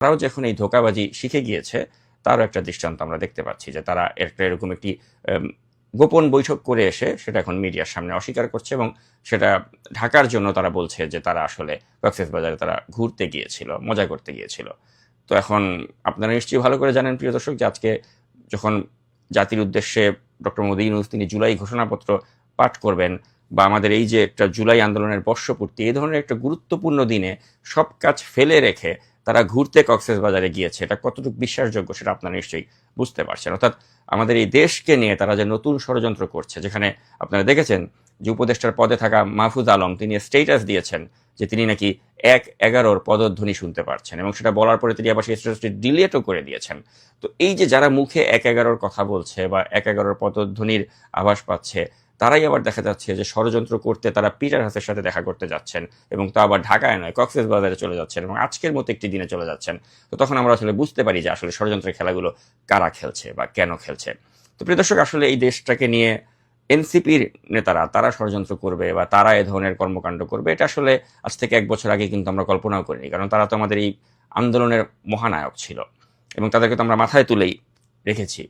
তারাও যখন এই ধোকাবাজি শিখে গিয়েছে, তারও একটা দৃষ্টান্ত আমরা দেখতে পাচ্ছি যে তারা একটা এরকম একটি গোপন বৈঠক করে এসে সেটা এখন মিডিয়ার সামনে অস্বীকার করছে এবং সেটা ঢাকার জন্য তারা বলছে যে তারা আসলে বাজারে তারা ঘুরতে গিয়েছিল, মজা করতে গিয়েছিল। তো এখন আপনারা নিশ্চয়ই ভালো করে জানেন, প্রিয় দর্শক, যে আজকে যখন জাতির উদ্দেশ্যে ডক্টর মোদী ইউনুস, তিনি জুলাই ঘোষণাপত্র পাঠ করবেন বা আমাদের এই যে একটা জুলাই আন্দোলনের বর্ষপূর্তি এই ধরনের একটা গুরুত্বপূর্ণ দিনে সব কাজ ফেলে রেখে তারা ঘুরতে কক্সেস বাজারে গিয়েছে। এটা কতটুকু বিশ্বাসযোগ্য সেটা আপনারা নিশ্চয়ই বুঝতে পারছেন। অর্থাৎ আমাদের এই দেশকে নিয়ে তারা যে নতুন ষড়যন্ত্র করছে, যেখানে আপনারা দেখেছেন যে উপদেষ্টার পদে থাকা মাহফুজ আলম, তিনি স্টেটাস দিয়েছেন যে তিনি নাকি এক এগারোর পদধ্বনি শুনতে পারছেন এবং সেটা বলার পরে তিনি আবার সেই স্টেটাসটি ডিলিটও করে দিয়েছেন। তো এই যে যারা মুখে এক এগারোর কথা বলছে বা এক এগারোর পদধ্বনির আভাস পাচ্ছে তারাই আবার দেখা যাচ্ছে যে ষড়যন্ত্র করতে তারা পিটার হাসের সাথে দেখা করতে যাচ্ছেন এবং তা আবার ঢাকায় নয়, কক্সেস বাজারে চলে যাচ্ছেন এবং আজকের মতো একটি দিনে চলে যাচ্ছেন। তো তখন আমরা আসলে বুঝতে পারি যে আসলে ষড়যন্ত্রের খেলাগুলো কারা খেলছে বা কেন খেলছে। তো প্রিয় দর্শক, আসলে এই দেশটাকে নিয়ে এনসিপির নেতারা তারা ষড়যন্ত্র করবে বা তারা এ ধরনের কর্মকাণ্ড করবে, এটা আসলে আজ থেকে এক বছর আগে কিন্তু আমরা কল্পনাও করিনি, কারণ তারা তো আমাদের এই আন্দোলনের মহানায়ক ছিল এবং তাদেরকে তো আমরা মাথায় তুলেই রেখেছি।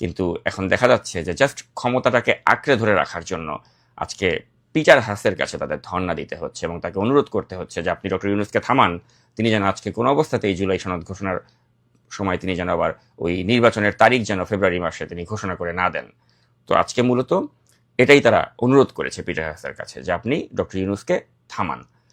কিন্তু এখন দেখা যাচ্ছে যে জাস্ট ক্ষমতাটাকে আঁকড়ে ধরে রাখার জন্য আজকে পিটার হাসের কাছে তাদের ধর্ণা দিতে হচ্ছে এবং তাকে অনুরোধ করতে হচ্ছে যে আপনি ডক্টর ইউনুসকে থামান। তিনি যেন আজকে কোনো অবস্থাতেই জুলাই সনদ ঘোষণার সময় তিনি যেন আবার ওই নির্বাচনের তারিখ যেন ফেব্রুয়ারি মাসে তিনি ঘোষণা করে না দেন। তো আজকে মূলত এটাই তারা অনুরোধ করেছে পিটার হাসের কাছে যে আপনি ডক্টর ইউনুসকে থামান।